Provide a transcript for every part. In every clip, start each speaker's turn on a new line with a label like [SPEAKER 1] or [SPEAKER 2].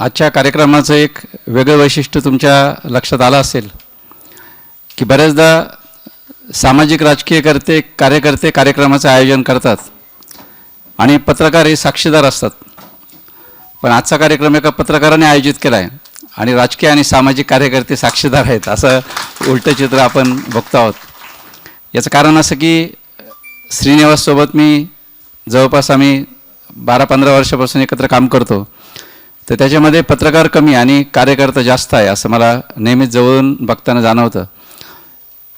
[SPEAKER 1] आजच्या कार्यक्रमाचं एक वेगळं वैशिष्ट्य तुमच्या लक्षात आलं असेल की बऱ्याचदा सामाजिक राजकीय करते कार्यकर्ते कार्यक्रमाचं आयोजन करतात आणि पत्रकार हे साक्षीदार असतात. पण आजचा कार्यक्रम एका पत्रकाराने आयोजित केला आहे आणि राजकीय आणि सामाजिक कार्यकर्ते साक्षीदार आहेत असं उलटं चित्र आपण बघतो आहोत. याचं कारण असं की श्रीनिवाससोबत मी जवळपास आम्ही बारा पंधरा वर्षापासून एकत्र काम करतो. तर त्याच्यामध्ये पत्रकार कमी आणि कार्यकर्ता जास्त आहे असं मला नेहमीच जवळून बघताना जाणवतं.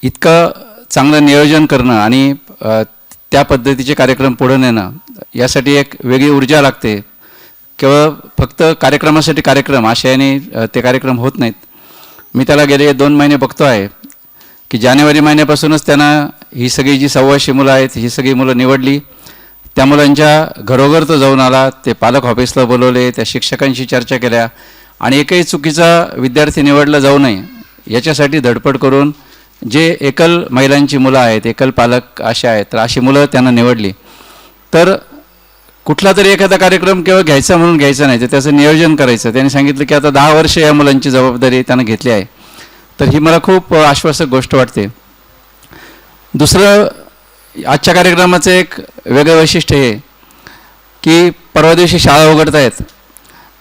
[SPEAKER 1] इतकं चांगलं नियोजन करणं आणि त्या पद्धतीचे कार्यक्रम पुढे नेणं यासाठी एक वेगळी ऊर्जा लागते. केवळ फक्त कार्यक्रमासाठी कार्यक्रम आशयाने ते कार्यक्रम होत नाहीत. मी त्याला गेले दोन महिने बघतो आहे की जानेवारी महिन्यापासूनच त्यांना ही सगळी जी सव्वाशे मुलं आहेत ही सगळी मुलं निवडली. त्या मुलांच्या घरोघर तो जाऊन आला. ते पालक ऑफिसला बोलवले. त्या शिक्षकांशी चर्चा केल्या. आणि एकही चुकीचा विद्यार्थी निवडला जाऊ नये याच्यासाठी धडपड करून जे एकल महिलांची मुलं आहेत एकल पालक असे आहेत तर अशी मुलं त्यांना निवडली. तर कुठला तरी एखादा कार्यक्रम केवळ घ्यायचा म्हणून घ्यायचा नाही तर त्याचं नियोजन करायचं. त्यांनी सांगितलं की आता दहा वर्ष या मुलांची जबाबदारी त्यांना घेतली आहे. तर ही मला खूप आश्वासक गोष्ट वाटते. दुसरं आजच्या कार्यक्रमाचं एक वेगळं वैशिष्ट्य हे की परवा दिवशी शाळा उघडत आहेत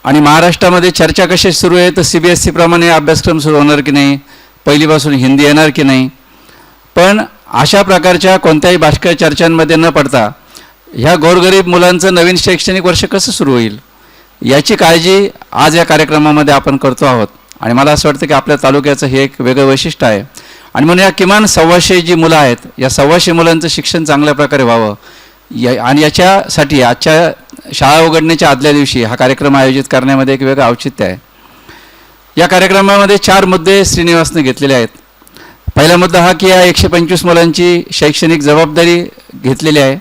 [SPEAKER 1] आणि महाराष्ट्रामध्ये चर्चा कशी सुरू आहे तर सी बी एस सीप्रमाणे अभ्यासक्रम सुरू होणार की नाही पहिलीपासून हिंदी येणार की नाही. पण अशा प्रकारच्या कोणत्याही भाषिक चर्चांमध्ये न पडता ह्या गोरगरीब मुलांचं नवीन शैक्षणिक वर्ष कसं सुरू होईल याची काळजी आज या कार्यक्रमामध्ये आपण करतो आहोत. आणि मला असं वाटतं की आपल्या तालुक्याचं हे एक वेगळं वैशिष्ट्य आहे. आणि म्हणून या किमान सव्वाशे जी मुलं आहेत या सव्वाशे मुलांचं शिक्षण चांगल्या प्रकारे व्हावं. या आणि याच्यासाठी आजच्या शाळा उघडण्याच्या आदल्या दिवशी हा कार्यक्रम आयोजित करण्यामध्ये एक वेगळं औचित्य आहे. या कार्यक्रमामध्ये चार मुद्दे श्रीनिवासने घेतलेले आहेत. पहिला मुद्दा हा की या एकशे पंचवीस मुलांची शैक्षणिक जबाबदारी घेतलेली आहे.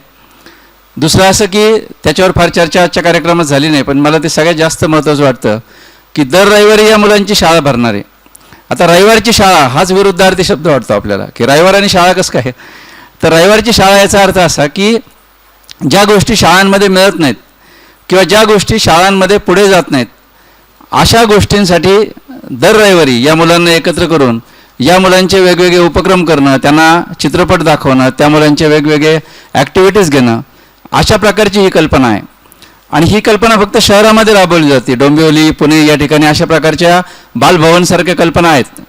[SPEAKER 1] दुसरं असं की त्याच्यावर फार चर्चा आजच्या कार्यक्रमात झाली नाही पण मला ते सगळ्यात जास्त महत्त्वाचं वाटतं की दर रविवारी या मुलांची शाळा भरणार. आहे आता रविवारची शाळा हाच विरुद्धार्थी शब्द वाटतो आपल्याला की रविवार आणि शाळा कसं काय? तर रविवारची शाळा याचा अर्थ असा की ज्या गोष्टी शाळांमध्ये मिळत नाहीत किंवा ज्या गोष्टी शाळांमध्ये पुढे जात नाहीत अशा गोष्टींसाठी दर रविवारी या मुलांना एकत्र करून या मुलांचे वेगवेगळे उपक्रम करणं त्यांना चित्रपट दाखवणं त्या मुलांचे वेगवेगळे ॲक्टिव्हिटीज घेणं अशा प्रकारची ही कल्पना आहे. आणि ही कल्पना फक्त शहरामध्ये राबवली जाते. डोंबिवली पुणे या ठिकाणी अशा प्रकारच्या बालभवनसारख्या कल्पना आहेत.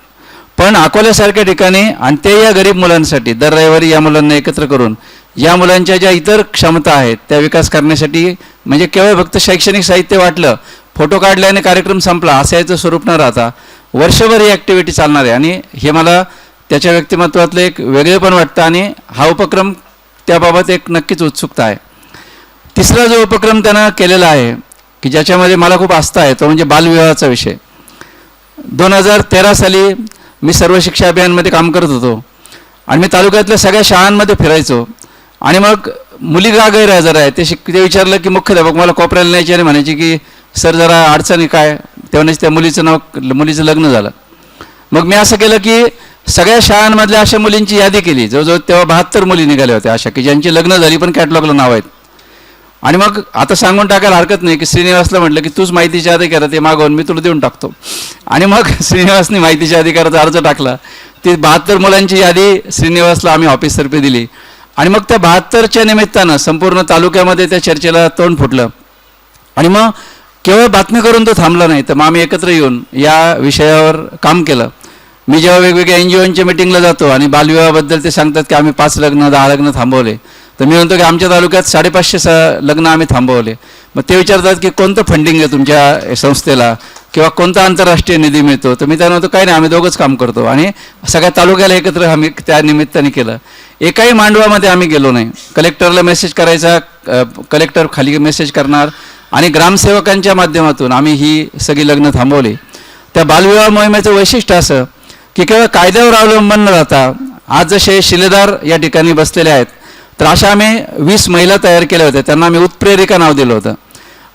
[SPEAKER 1] पण अकोल्यासारख्या ठिकाणी आणि ते या गरीब मुलांसाठी दर रविवारी या मुलांना एकत्र करून या मुलांच्या ज्या इतर क्षमता आहेत त्या विकास करण्यासाठी म्हणजे केवळ फक्त शैक्षणिक साहित्य वाटलं फोटो काढल्याने कार्यक्रम संपला असं याचं स्वरूप न राहता वर्षभर ही ॲक्टिव्हिटी चालणार आहे. आणि हे मला त्याच्या व्यक्तिमत्वातलं एक वेगळेपण वाटतं आणि हा उपक्रम त्याबाबत एक नक्कीच उत्सुकता आहे. तिसरा जो उपक्रम त्यांना केलेला आहे की ज्याच्यामध्ये मला खूप आस्था आहे तो म्हणजे बालविवाहाचा विषय. दोन हजार तेरा साली मी सर्व शिक्षा अभियानमध्ये काम करत होतो आणि मी तालुक्यातल्या सगळ्या शाळांमध्ये फिरायचो. आणि मग मुली का गैरहजर आहे ते शिक ते विचारलं की मुख्याध्यापक मला कोपऱ्याला न्यायची आणि म्हणायची की सर जरा अडचणी काय? तेव्हा त्या मुलीचं नाव मुलीचं लग्न झालं. मग मी असं केलं की सगळ्या शाळांमधल्या अशा मुलींची यादी केली. जवळजवळ तेव्हा बहात्तर मुली निघाल्या होत्या अशा की ज्यांची लग्न झाली पण कॅटलॉगला नाव आहेत. आणि मग आता सांगून टाकायला हरकत नाही की श्रीनिवासला म्हटलं की तूच माहितीच्या अधिकार ते मागवून मी तुला देऊन टाकतो. आणि मग श्रीनिवासने माहितीच्या अधिकाराचा अर्ज टाकला. ती बहात्तर मुलांची यादी श्रीनिवासला आम्ही ऑफिसतर्फे दिली. आणि मग त्या बहात्तरच्या निमित्तानं संपूर्ण तालुक्यामध्ये त्या चर्चेला तोंड फुटलं. आणि मग केवळ बातमी करून तो थांबला नाही तर मग आम्ही एकत्र येऊन या विषयावर काम केलं. मी जेव्हा वेगवेगळ्या एन जी ओंच्या मिटिंगला जातो आणि बालविवाहाबद्दल ते सांगतात की आम्ही पाच लग्न दहा लग्न थांबवले. तर मी म्हणतो की आमच्या तालुक्यात साडेपाचशे स लग्न आम्ही थांबवले. मग ते विचारतात की कोणतं फंडिंग आहे तुमच्या संस्थेला? किंवा कोणता आंतरराष्ट्रीय निधी मिळतो? तर मी त्यांना म्हणतो काही नाही आम्ही दोघंच काम करतो. आणि सगळ्या तालुक्याला एकत्र आम्ही त्या निमित्ताने केलं. एकाही मांडवामध्ये आम्ही गेलो नाही. कलेक्टरला मेसेज करायचा कलेक्टर खाली मेसेज करणार आणि ग्रामसेवकांच्या माध्यमातून आम्ही ही सगळी लग्न थांबवली. त्या बालविवाह मोहिमेचं वैशिष्ट्य असं की केवळ कायद्यावर अवलंबन न राहता आज जसे शिलेदार या ठिकाणी बसलेले आहेत तर अशा आम्ही वीस महिला तयार केल्या होत्या. त्यांना आम्ही उत्प्रेरिका नाव दिलं होतं.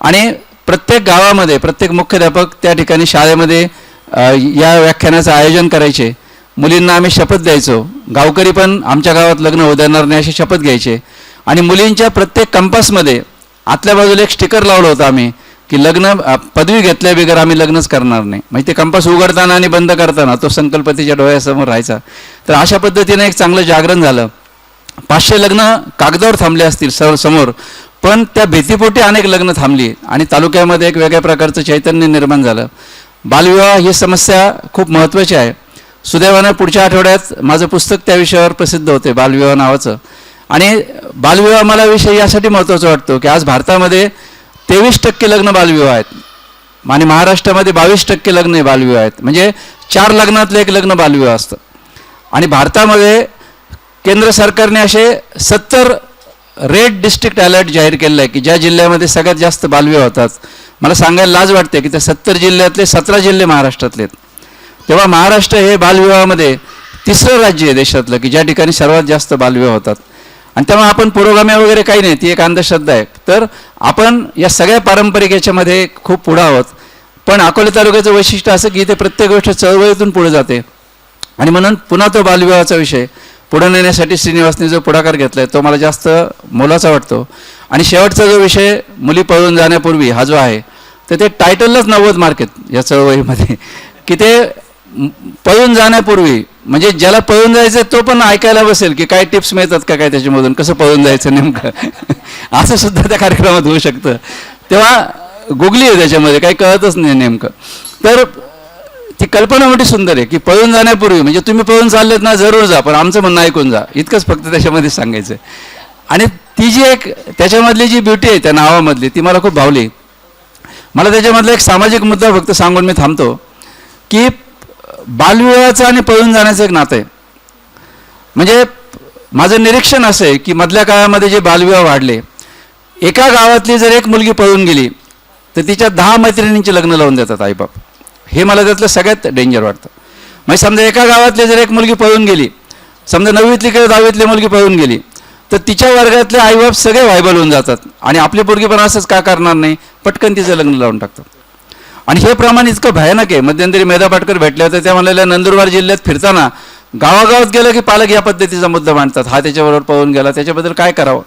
[SPEAKER 1] आणि प्रत्येक गावामध्ये प्रत्येक मुख्याध्यापक त्या ठिकाणी शाळेमध्ये या व्याख्यानाचं आयोजन करायचे. मुलींना आम्ही शपथ द्यायचो. गावकरी पण आमच्या गावात लग्न होऊ देणार नाही अशी शपथ घ्यायचे. आणि मुलींच्या प्रत्येक कंपासमध्ये आतल्या बाजूला एक स्टिकर लावलं होतं आम्ही की लग्न पदवी घेतल्या बिगर आम्ही लग्नच करणार नाही. म्हणजे ते कंपास उघडताना आणि बंद करताना तो संकल्पतेच्या डोळ्यासमोर राहायचा. तर अशा पद्धतीने एक चांगलं जागरण झालं. पाचशे लग्न कागदावर थांबले असतील सर समोर पण त्या भीतीपोटी अनेक लग्न थांबली आणि तालुक्यामध्ये एक वेगळ्या प्रकारचं चैतन्य निर्माण झालं. बालविवाह ही समस्या खूप महत्त्वाची आहे. सुदैवानं पुढच्या आठवड्यात माझं पुस्तक त्या विषयावर प्रसिद्ध होते बालविवाह नावाचं. आणि बालविवाह मला विषय यासाठी महत्त्वाचा वाटतो की आज भारतामध्ये तेवीस टक्के लग्न बालविवाह आहेत. आणि महाराष्ट्रामध्ये बावीस टक्के लग्न बालविवाह आहेत. म्हणजे चार लग्नातलं एक लग्न बालविवाह असतं. आणि भारतामध्ये केंद्र सरकारने असे सत्तर रेड डिस्ट्रिक्ट अलर्ट जाहीर केलं आहे की ज्या जिल्ह्यामध्ये सगळ्यात जास्त बालवे होतात. मला सांगायला लाज वाटते की त्या सत्तर जिल्ह्यातले सतरा जिल्हे महाराष्ट्रातले आहेत. तेव्हा महाराष्ट्र हे बालविवाहामध्ये तिसरं राज्य आहे देशातलं की ज्या ठिकाणी सर्वात जास्त बालविवाह होतात. आणि त्यामुळे आपण पुरोगाम्या वगैरे काही नाही ती एक अंधश्रद्धा आहे. तर आपण या सगळ्या पारंपरिक याच्यामध्ये खूप पुढं आहोत. पण अकोले तालुक्याचं वैशिष्ट्य असं की इथे प्रत्येक गोष्ट चळवळीतून पुढे जाते. आणि म्हणून पुन्हा तो बालविवाहाचा विषय. पुढे नेण्यासाठी श्रीनिवासने जो पुढाकार घेतला आहे तो मला जास्त मोलाचा वाटतो. आणि शेवटचा जो विषय मुली पळून जाण्यापूर्वी हा जो आहे तर ते टायटललाच नव्वद मार्क आहेत या चळवळीमध्ये. की ते पळून जाण्यापूर्वी म्हणजे ज्याला पळून जायचं तो पण ऐकायला बसेल की काय टिप्स मिळतात का काय त्याच्यामधून कसं पळून जायचं नेमकं. असं सुद्धा त्या कार्यक्रमात होऊ शकतं. तेव्हा गुगली आहे त्याच्यामध्ये काही कळतच नाही नेमकं. तर ती कल्पना मोठी सुंदर आहे की पळून जाण्यापूर्वी म्हणजे तुम्ही पळून चाललेत ना जरूर जा पण आमचं म्हणणं ऐकून जा. इतकंच फक्त त्याच्यामध्ये सांगायचं आहे आणि ती जी एक त्याच्यामधली जी ब्युटी आहे त्या नावामधली ती मला खूप भावली. मला त्याच्यामधला एक सामाजिक मुद्दा फक्त सांगून मी थांबतो की बालविवाहाचं आणि पळून जाण्याचं एक नातं आहे. म्हणजे माझं निरीक्षण असं आहे की मधल्या काळामध्ये जे बालविवाह वाढले एका गावातली जर एक मुलगी पळून गेली तर तिच्या दहा मैत्रिणींची लग्न लावून देतात आईबाप. हे मला त्यातलं सगळ्यात डेंजर वाटतं. म्हणजे समजा एका गावातली जर एक मुलगी पळून गेली समजा नववीतली किंवा दहावीतली मुलगी पळून गेली तर तिच्या वर्गातले आईबाप सगळे व्हायबल होऊन जातात. आणि आपली पोरगी पण असंच का करणार नाही? पटकन तिचं लग्न लावून टाकतात. आणि हे प्रमाण इतकं भयानक आहे. मध्यंतरी मेधा पाटकर भेटल्या होत्या त्या म्हणलेल्या नंदुरबार जिल्ह्यात फिरताना गावागावात गेलं की पालक या पद्धतीचा मुद्दा मांडतात. हा त्याच्याबरोबर पळून गेला त्याच्याबद्दल काय करावं?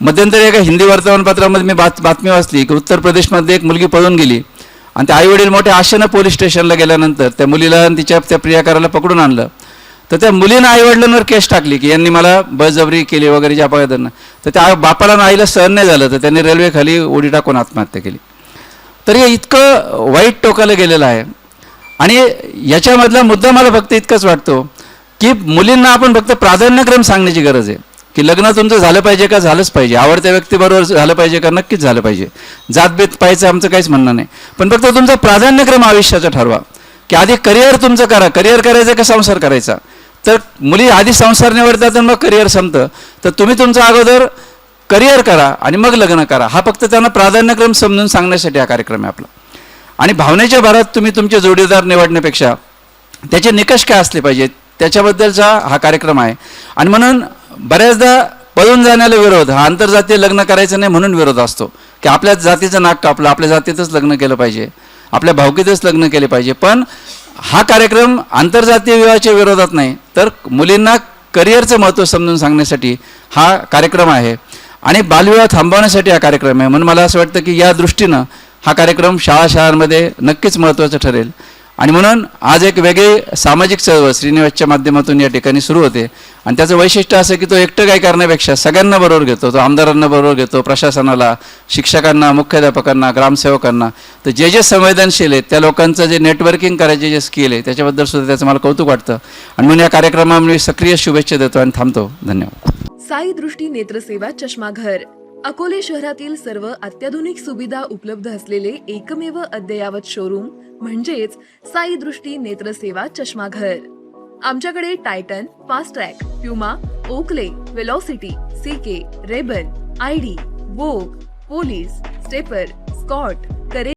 [SPEAKER 1] मध्यंतरी एका हिंदी वर्तमानपत्रामध्ये मी बात बातमी वाचली की उत्तर प्रदेशमध्ये एक मुलगी पळून गेली. आणि ते आईवडील मोठ्या आशेनं पोलीस स्टेशनला गेल्यानंतर त्या मुलीला आणि तिच्या त्या प्रियाकाराला पकडून आणलं. तर त्या मुलीनं आईवडिलांवर केस टाकली की यांनी मला बळजबरी केली वगैरे ज्या पद्धतीनं. तर त्या बापाला आईला सहन नाही झालं तर त्यांनी रेल्वेखाली उडी टाकून आत्महत्या केली. तर हे इतकं वाईट टोकाला गेलेलं आहे. आणि याच्यामधला मुद्दा मला फक्त इतकंच वाटतो की मुलींना आपण फक्त प्राधान्यक्रम सांगण्याची गरज आहे. की लग्न तुमचं झालं पाहिजे का झालंच पाहिजे? आवडत्या व्यक्तीबरोबर झालं पाहिजे का? नक्कीच झालं पाहिजे. जातभेद पाहायचं आमचं काहीच म्हणणं नाही. पण फक्त तुमचा प्राधान्यक्रम आयुष्याचा ठरवा. की आधी करिअर तुमचं करा. करिअर करायचं का संसार करायचा? तर मुली आधी संसार निवडतात तर मग करिअर संपतं. तर तुम्ही तुमचं अगोदर करिअर करा आणि मग लग्न करा. हा फक्त त्यांना प्राधान्यक्रम समजून सांगण्यासाठी हा कार्यक्रम आहे आपला. आणि भावनेच्या भरात तुम्ही तुमचे जोडीदार निवडण्यापेक्षा त्याचे निकष काय असले पाहिजेत? त्याच्याबद्दलचा हा कार्यक्रम आहे. आणि म्हणून बऱ्याचदा पळून जाण्याला विरोध हा आंतरजातीय लग्न करायचं नाही म्हणून विरोध असतो. की आपल्या जातीचं नाक कापलं आपल्या जातीतच लग्न केलं पाहिजे. आपल्या भावकीतच लग्न केले पाहिजे. पण हा कार्यक्रम आंतरजातीय विवाहाच्या विरोधात नाही. तर मुलींना करिअरचं महत्त्व समजून सांगण्यासाठी हा कार्यक्रम आहे. आणि बालविवाह थांबवण्यासाठी हा कार्यक्रम आहे. म्हणून मला असं वाटतं की या दृष्टीनं हा कार्यक्रम शाळा शाळांमध्ये नक्कीच महत्त्वाचा ठरेल. आणि म्हणून आज एक वेगळी सामाजिक चळवळ श्रीनिवासच्या माध्यमातून या ठिकाणी सुरू होते. आणि त्याचं वैशिष्ट्य असं की तो एकटं काय करण्यापेक्षा सगळ्यांना बरोबर घेतो तो आमदारांना बरोबर घेतो प्रशासनाला शिक्षकांना मुख्याध्यापकांना ग्रामसेवकांना. तर जे जे संवेदनशील आहेत त्या लोकांचं जे नेटवर्किंग करायचे जे स्किल आहे त्याच्याबद्दल सुद्धा त्याचं मला कौतुक वाटतं. आणि म्हणून या कार्यक्रमामुळे मी सक्रिय शुभेच्छा देतो आणि थांबतो. धन्यवाद.
[SPEAKER 2] साई दृष्टी नेत्रसेवा चष्माघर. अकोले शहरातील सर्व अत्याधुनिक सुविधा उपलब्ध असलेले एकमेव अद्ययावत शोरूम म्हणजेच साई दृष्टी नेत्रसेवा चष्माघर. आमच्याकडे Titan Fastrack Puma Oakley Velocity C K Ray Ban ID Vogue Police Stepper Scott करे